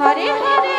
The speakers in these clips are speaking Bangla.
Her Hare Hare Hare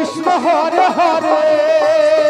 Krishna Hare Hare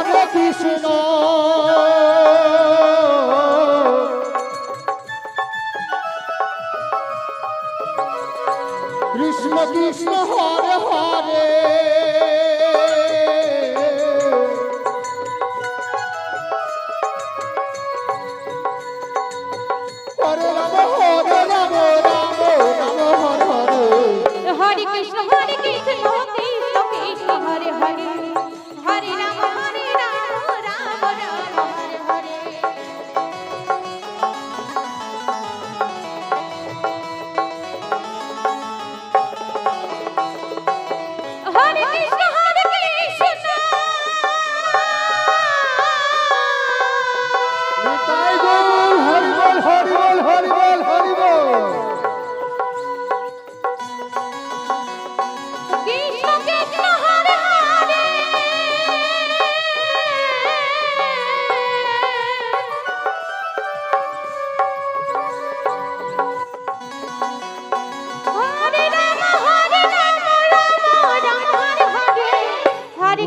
Aqui está.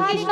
Krishna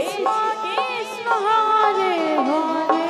Krishna Krishna Hare Hare.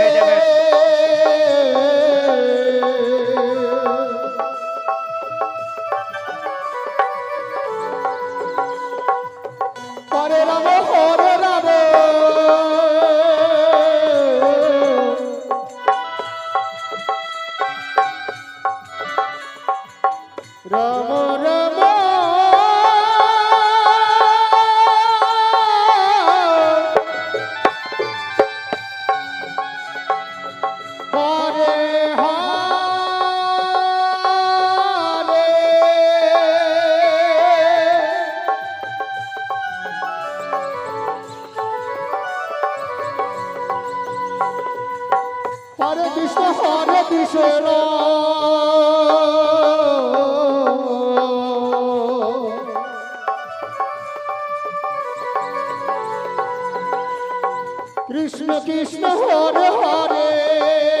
Ram Ram Krishna Krishna Hare Hare.